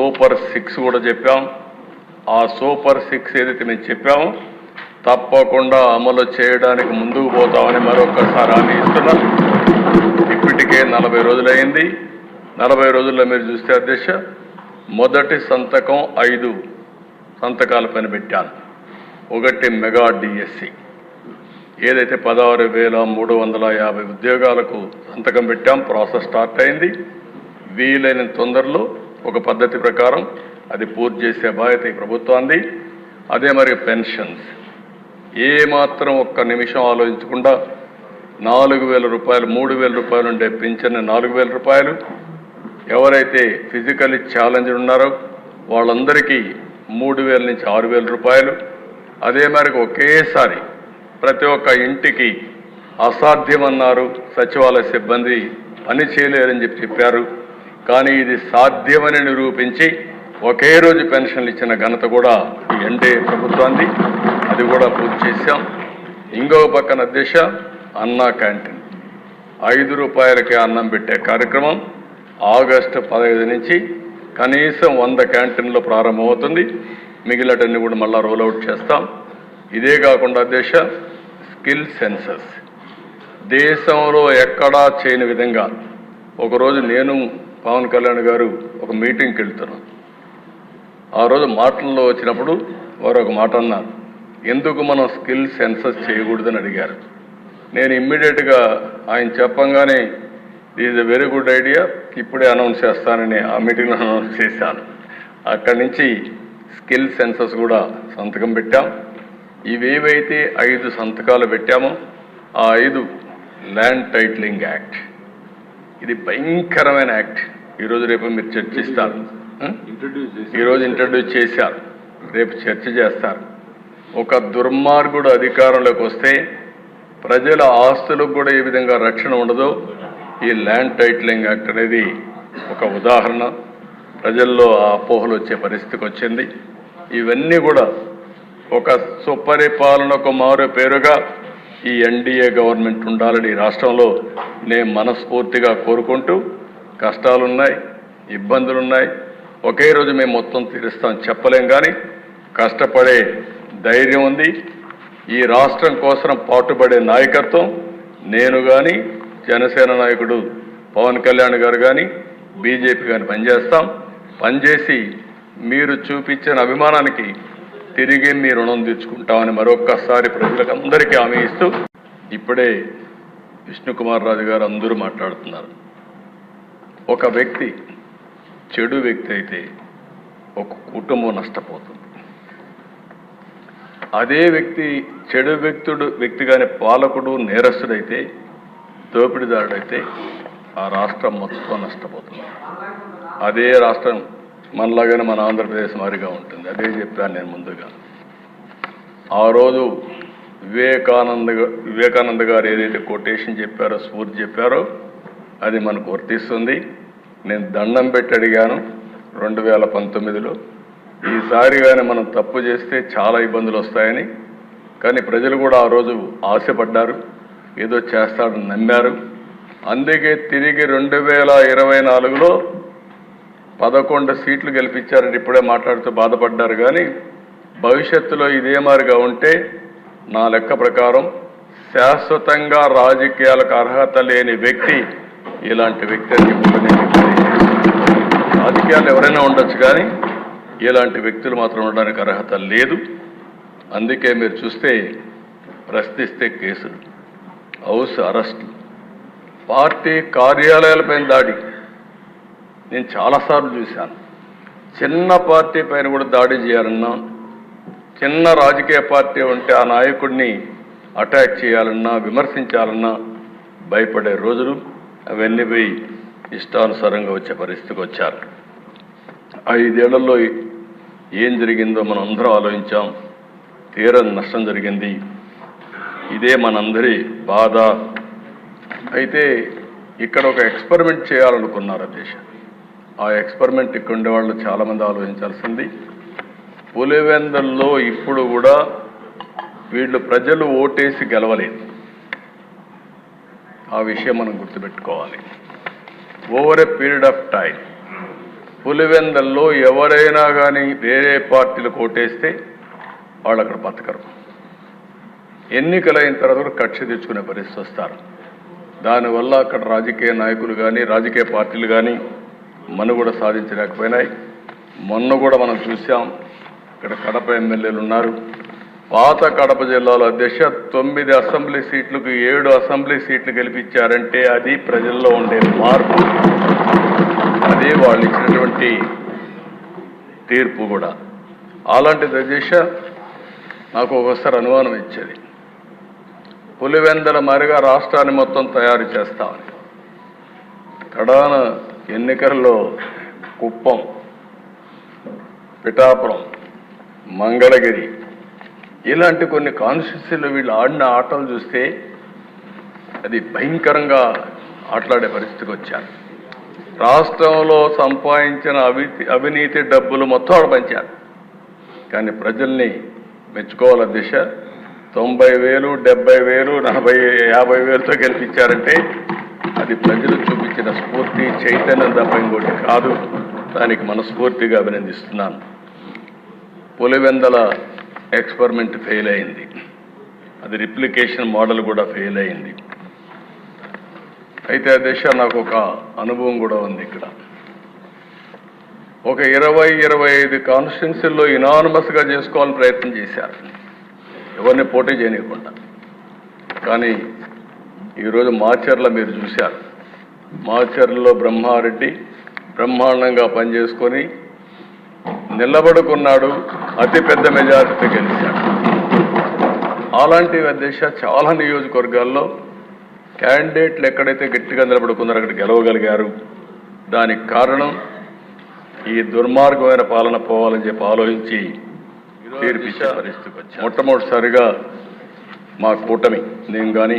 Super six కూడా చెప్పాం. ఆ సూపర్ సిక్స్ ఏదైతే మేము చెప్పాము తప్పకుండా అమలు చేయడానికి ముందుకు పోతామని మరొకసారి హామీ ఇస్తున్నాం. ఇప్పటికే నలభై రోజులైంది. నలభై రోజుల్లో మీరు చూస్తే అధ్యక్ష మొదటి సంతకం ఐదు సంతకాల పని పెట్టాను. ఒకటి మెగా డిఎస్సి. ఏదైతే పదహారు వేల మూడు వందల యాభై ఉద్యోగాలకు సంతకం పెట్టాం ప్రాసెస్ స్టార్ట్ అయింది. వీలైన తొందరలో ఒక పద్ధతి ప్రకారం అది పూర్తి చేసే బాధ్యత ఈ ప్రభుత్వాన్ని అదే మరి పెన్షన్స్. ఏ మాత్రం ఒక్క నిమిషం ఆలోచించకుండా నాలుగు వేల రూపాయలు మూడు వేల రూపాయలు ఉండే పింఛన్ నాలుగు వేల రూపాయలు. ఎవరైతే ఫిజికల్లీ ఛాలెంజ్డ్ ఉన్నారో వాళ్ళందరికీ మూడు వేల నుంచి ఆరు వేల రూపాయలు. అదే మేరకు ఒకేసారి ప్రతి ఒక్క ఇంటికి అసాధ్యమన్నారు సచివాలయ సిబ్బంది పని చేయలేరని చెప్పి చెప్పారు. కానీ ఇది సాధ్యమని నిరూపించి ఒకే రోజు పెన్షన్లు ఇచ్చిన ఘనత కూడా ఈ ఎన్డీఏ ప్రభుత్వాన్ని అది కూడా పూర్తి చేశాం. ఇంకో పక్కన దిశ అన్నా క్యాంటీన్. ఐదు రూపాయలకి అన్నం పెట్టే కార్యక్రమం ఆగస్టు పదహైదు నుంచి కనీసం వంద క్యాంటీన్లో ప్రారంభమవుతుంది. మిగిలినటన్ని కూడా మళ్ళీ రోల్అవుట్ చేస్తాం. ఇదే కాకుండా దేశ స్కిల్ సెన్సస్ దేశంలో ఎక్కడా చేయని విధంగా ఒకరోజు నేను పవన్ కళ్యాణ్ గారు ఒక మీటింగ్కి వెళ్తున్నాను ఆ రోజు మాటల్లో వచ్చినప్పుడు వారు ఒక మాట అన్నారు. ఎందుకు మనం స్కిల్ సెన్సస్ చేయకూడదని అడిగారు. నేను ఇమ్మీడియట్గా ఆయన చెప్పంగానే is a very good idea ఇప్పుడే అనౌన్స్ చేస్తానని ఆ మీటింగ్లో అనౌన్స్ చేశాను. అక్కడి నుంచి స్కిల్ సెన్సస్ కూడా సంతకం పెట్టాం. ఇవేవైతే ఐదు సంతకాలు పెట్టామో ఆ ఐదు ల్యాండ్ టైటిలింగ్ యాక్ట్ ఇది భయంకరమైన యాక్ట్. ఈరోజు రేపు మీరు చర్చిస్తారు. ఆ? ఈరోజు ఇంట్రడ్యూస్ చేశారు. రేపు చర్చ చేస్తారు. ఒక దుర్మార్గుడు అధికారంలోకి వస్తే ప్రజల ఆస్తులకు కూడా ఏ విధంగా రక్షణ ఉండదో ఈ ల్యాండ్ టైటిలింగ్ యాక్ట్ అనేది ఒక ఉదాహరణ. ప్రజల్లో ఆ అపోహలు వచ్చే పరిస్థితికి వచ్చింది. ఇవన్నీ కూడా ఒక సుపరిపాలనకు మారు పేరుగా ఈ ఎన్డీఏ గవర్నమెంట్ ఉండాలని రాష్ట్రంలో నేను మనస్ఫూర్తిగా కోరుకుంటూ కష్టాలున్నాయి ఇబ్బందులున్నాయి. ఒకే రోజు మేము మొత్తం తీరుస్తాం చెప్పలేం కానీ కష్టపడే ధైర్యం ఉంది. ఈ రాష్ట్రం కోసం పాటుపడే నాయకత్వం నేను కానీ జనసేన నాయకుడు పవన్ కళ్యాణ్ గారు కానీ బీజేపీ కానీ పనిచేస్తాం. పనిచేసి మీరు చూపించిన అభిమానానికి తిరిగి మీ రుణం తీర్చుకుంటామని మరొక్కసారి ప్రజలకు అందరికీ హామీ ఇస్తూ ఇప్పుడే విష్ణుకుమార్ రాజు గారు అందరూ మాట్లాడుతున్నారు. ఒక వ్యక్తి చెడు వ్యక్తి అయితే ఒక కుటుంబం నష్టపోతుంది. అదే వ్యక్తి చెడు వ్యక్తుడు వ్యక్తిగానే పాలకుడు నేరస్తుడైతే దోపిడీదారుడైతే ఆ రాష్ట్రం మొత్తం నష్టపోతుంది. అదే రాష్ట్రం మనలాగానే మన ఆంధ్రప్రదేశ్ మాదిరిగా ఉంటుంది. అదే చెప్పాను నేను ముందుగా. ఆ రోజు వివేకానంద వివేకానంద గారు ఏదైతే కొటేషన్ చెప్పారో స్ఫూర్తి చెప్పారో అది మనకు వర్తిస్తుంది. నేను దండం పెట్టి అడిగాను రెండు వేల పంతొమ్మిదిలో. ఈసారి కానీ మనం తప్పు చేస్తే చాలా ఇబ్బందులు వస్తాయని. కానీ ప్రజలు కూడా ఆ రోజు ఆశపడ్డారు. ఏదో చేస్తాడని నమ్మారు. అందుకే తిరిగి రెండు వేల ఇరవై నాలుగులో పదకొండు సీట్లు గెలిపించారని ఇప్పుడే మాట్లాడుతూ బాధపడ్డారు. కానీ భవిష్యత్తులో ఇదే మారిగా ఉంటే నా లెక్క ప్రకారం శాశ్వతంగా రాజకీయాలకు అర్హత లేని వ్యక్తి ఇలాంటి వ్యక్తి అని రాజకీయాలు ఎవరైనా ఉండొచ్చు కానీ ఇలాంటి వ్యక్తులు మాత్రం ఉండడానికి అర్హత లేదు. అందుకే మీరు చూస్తే ప్రశ్నిస్తే కేసులు హౌస్ అరెస్టులు పార్టీ కార్యాలయాలపైన దాడి. నేను చాలాసార్లు చూశాను. చిన్న పార్టీ పైన కూడా దాడి చేయాలన్నా చిన్న రాజకీయ పార్టీ ఉంటే ఆ నాయకుడిని అటాక్ చేయాలన్నా విమర్శించాలన్నా భయపడే రోజులు అవన్నీ పోయి ఇష్టానుసారంగా వచ్చే పరిస్థితికి వచ్చారు. ఐదేళ్ళలో ఏం జరిగిందో మనం అందరం ఆలోచించాం. తీరం నష్టం జరిగింది. ఇదే మనందరి బాధ. అయితే ఇక్కడ ఒక ఎక్స్పెరిమెంట్ చేయాలనుకున్నారు దేశం. ఆ ఎక్స్పెరిమెంట్ ఇక్కడ ఉండేవాళ్ళు చాలామంది ఆలోచించాల్సింది. పులివెందల్లో ఇప్పుడు కూడా వీళ్ళు ప్రజలు ఓటేసి గెలవలేదు. ఆ విషయం మనం గుర్తుపెట్టుకోవాలి. Over a period of time పులివెందల్లో ఎవరైనా కానీ వేరే పార్టీలు ఓటేస్తే వాళ్ళు అక్కడ బతకరు. ఎన్నికలైన తర్వాత కక్ష తెచ్చుకునే పరిస్థితి వస్తారు. దానివల్ల అక్కడ రాజకీయ నాయకులు కానీ రాజకీయ పార్టీలు కానీ మనుగడ సాధించలేకపోయినాయి మొన్న కూడా మనం చూసాం ఇక్కడ కడప ఎమ్మెల్యేలు ఉన్నారు. పాత కడప జిల్లాలో అధ్యక్ష తొమ్మిది అసెంబ్లీ సీట్లకు ఏడు అసెంబ్లీ సీట్లు గెలిపించారంటే అది ప్రజల్లో ఉండే మార్పు. అదే వాళ్ళు ఇచ్చినటువంటి తీర్పు కూడా. అలాంటిది అధ్యక్ష నాకు ఒకసారి అనుమానం ఇచ్చేది. పులివెందల మరిగా రాష్ట్రాన్ని మొత్తం తయారు చేస్తామని. కడాన ఎన్నికల్లో కుప్పం పిఠాపురం మంగళగిరి ఇలాంటి కొన్ని కాన్స్టిట్యూన్సీలో వీళ్ళు ఆడిన ఆటలు చూస్తే అది భయంకరంగా ఆటలాడే పరిస్థితికి వచ్చారు. రాష్ట్రంలో సంపాదించిన అవి అవినీతి డబ్బులు మొత్తం ఆడ పంచారు. కానీ ప్రజల్ని మెచ్చుకోవాల దిశ తొంభై వేలు డెబ్బై వేలు నలభై యాభై వేలతో గెలిపించారంటే అది ప్రజలు చూపించిన స్ఫూర్తి చైతన్యం తప్ప ఇంకోటి కాదు. దానికి మనస్ఫూర్తిగా అభినందిస్తున్నాను. పులివెందల ఎక్స్పెరిమెంట్ ఫెయిల్ అయింది. అది రిప్లికేషన్ మోడల్ కూడా ఫెయిల్ అయింది. అయితే ఆ దేశ నాకు ఒక అనుభవం కూడా ఉంది ఇక్కడ. ఒక ఇరవై ఇరవై ఐదు కాన్స్టిట్యున్సీల్లో ఇనానమస్గా చేసుకోవాలని ప్రయత్నం చేశారు. ఎవరిని పోటీ చేయనివ్వకుండా కానీ ఈరోజు మాచర్ల మీరు చూశారు. మాచర్లలో బ్రహ్మారెడ్డి బ్రహ్మాండంగా పనిచేసుకొని నిలబడుకున్నాడు అతిపెద్ద మెజారిటీ గెలిచాడు. అలాంటి అధ్యక్ష చాలా నియోజకవర్గాల్లో క్యాండిడేట్లు ఎక్కడైతే గట్టిగా నిలబడుకున్నారో అక్కడ గెలవగలిగారు. దానికి కారణం ఈ దుర్మార్గమైన పాలన పోవాలని చెప్పి ఆలోచించి తీర్పిచ్చే పరిస్థితికి మొట్టమొదటిసారిగా మా కూటమి నేను కానీ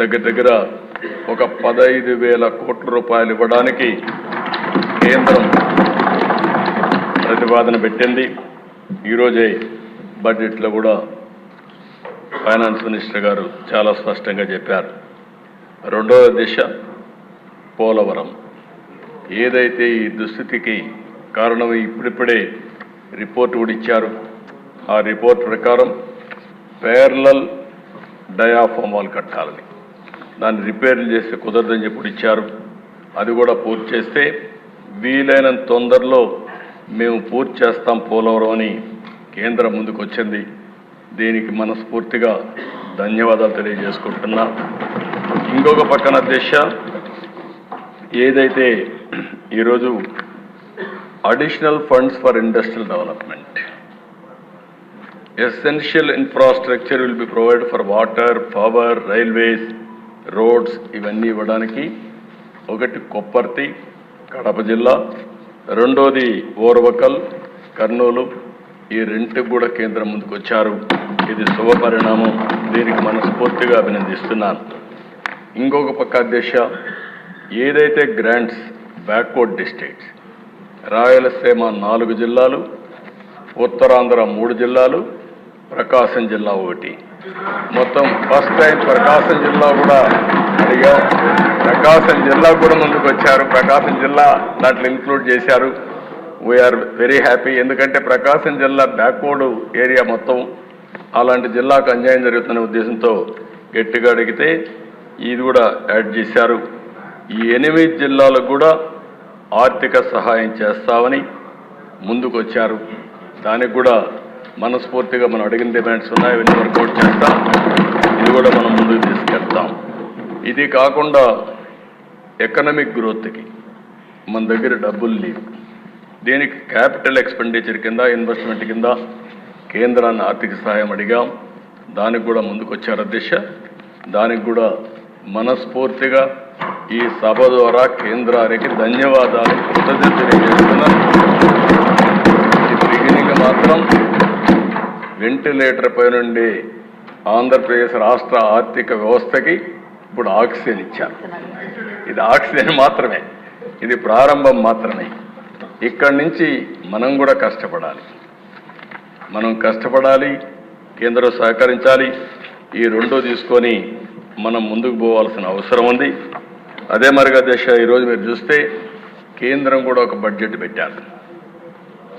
దగ్గర దగ్గర ఒక పదైదు వేల కోట్ల రూపాయలు ఇవ్వడానికి కేంద్రం ప్రతిపాదన పెట్టింది. ఈరోజే బడ్జెట్లో కూడా ఫైనాన్స్ మినిస్టర్ గారు చాలా స్పష్టంగా చెప్పారు. రెండవ దిశ పోలవరం. ఏదైతే ఈ దుస్థితికి కారణం ఇప్పుడిప్పుడే రిపోర్ట్ కూడా ఇచ్చారు. ఆ రిపోర్ట్ ప్రకారం పేర్లల్ డయాఫామాల్ కట్టాలని. దాన్ని రిపేర్లు చేస్తే కుదరదని చెప్పి కూడా ఇచ్చారు. అది కూడా పూర్తి చేస్తే వీలైనంత తొందరలో మేము పూర్తి చేస్తాం పోలవరం అని కేంద్రం ముందుకు వచ్చింది. దీనికి మనస్ఫూర్తిగా ధన్యవాదాలు తెలియజేసుకుంటున్నా. ఇంకొక పక్కన దిశ ఏదైతే ఈరోజు additional funds for industrial development essential infrastructure will be provide for water power railways roads ఇవన్నీ ఇవ్వడానికి ఒకటి కొప్పర్తి కడప జిల్లా. రెండోది ఓర్వకల్ కర్నూలు. ఈ రెంటికి కూడా కేంద్రం ముందుకు వచ్చారు. ఇది శుభ పరిణామం దీనికి మనస్ఫూర్తిగా అభినందిస్తున్నాను. ఇంకొక పక్క అధ్యక్ష ఏదైతే గ్రాంట్స్ బ్యాక్వర్డ్ డిస్ట్రిక్ట్స్ రాయలసీమ నాలుగు జిల్లాలు ఉత్తరాంధ్ర మూడు జిల్లాలు ప్రకాశం జిల్లా ఒకటి. మొత్తం ఫస్ట్ టైం ప్రకాశం జిల్లా కూడా అడిగా. ప్రకాశం జిల్లా కూడా ముందుకు వచ్చారు. ప్రకాశం జిల్లా దాంట్లో ఇంక్లూడ్ చేశారు. వీఆర్ వెరీ హ్యాపీ ఎందుకంటే ప్రకాశం జిల్లా బ్యాక్వర్డ్ ఏరియా మొత్తం అలాంటి జిల్లాకు అన్యాయం జరుగుతున్న ఉద్దేశంతో గట్టిగా అడిగితే ఇది కూడా యాడ్ చేశారు. ఈ ఎనిమిది జిల్లాలకు కూడా ఆర్థిక సహాయం చేస్తామని ముందుకు వచ్చారు. దానికి కూడా మనస్ఫూర్తిగా మనం అడిగిన డిమాండ్స్ ఉన్నాయి అవన్నీ వర్కౌట్ చేస్తాం ఇది కూడా మనం ముందుకు తీసుకెళ్తాం. ఇది కాకుండా ఎకనమిక్ గ్రోత్కి మన దగ్గర డబ్బులు లేవు. దీనికి క్యాపిటల్ ఎక్స్పెండిచర్ కింద ఇన్వెస్ట్మెంట్ కింద కేంద్రాన్ని ఆర్థిక సహాయం అడిగాం. దానికి కూడా ముందుకు వచ్చారు అధ్యక్ష. దానికి కూడా మనస్ఫూర్తిగా ఈ సభ ద్వారా కేంద్రానికి ధన్యవాదాలు కృతజ్ఞత తెలియజేస్తున్నాను వెంటిలేటర్ పై నుండి ఆంధ్రప్రదేశ్ రాష్ట్ర ఆర్థిక వ్యవస్థకి ఇప్పుడు ఆక్సిజన్ ఇచ్చారు. ఇది ఆక్సిజన్ మాత్రమే. ఇది ప్రారంభం మాత్రమే. ఇక్కడి నుంచి మనం కూడా కష్టపడాలి. మనం కష్టపడాలి కేంద్రం సహకరించాలి. ఈ రెండు తీసుకొని మనం ముందుకు పోవాల్సిన అవసరం ఉంది. అదే మరిగా దశ ఈరోజు మీరు చూస్తే కేంద్రం కూడా ఒక బడ్జెట్ పెట్టారు.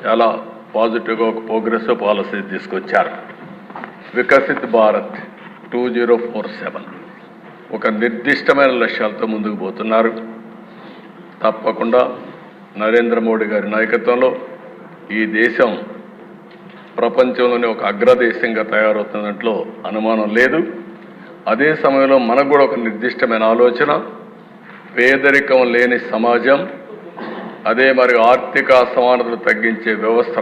చాలా పాజిటివ్గా ఒక ప్రోగ్రెస్ పాలసీ తీసుకొచ్చారు. Viksit Bharat two zero four seven. ఒక నిర్దిష్టమైన లక్ష్యాలతో ముందుకు పోతున్నారు. తప్పకుండా నరేంద్ర మోడీ గారి నాయకత్వంలో ఈ దేశం ప్రపంచంలోనే ఒక అగ్రదేశంగా తయారవుతున్న దాంట్లో అనుమానం లేదు. అదే సమయంలో మనకు కూడా ఒక నిర్దిష్టమైన ఆలోచన పేదరికం లేని సమాజం అదే మరి ఆర్థిక అసమానతలు తగ్గించే వ్యవస్థ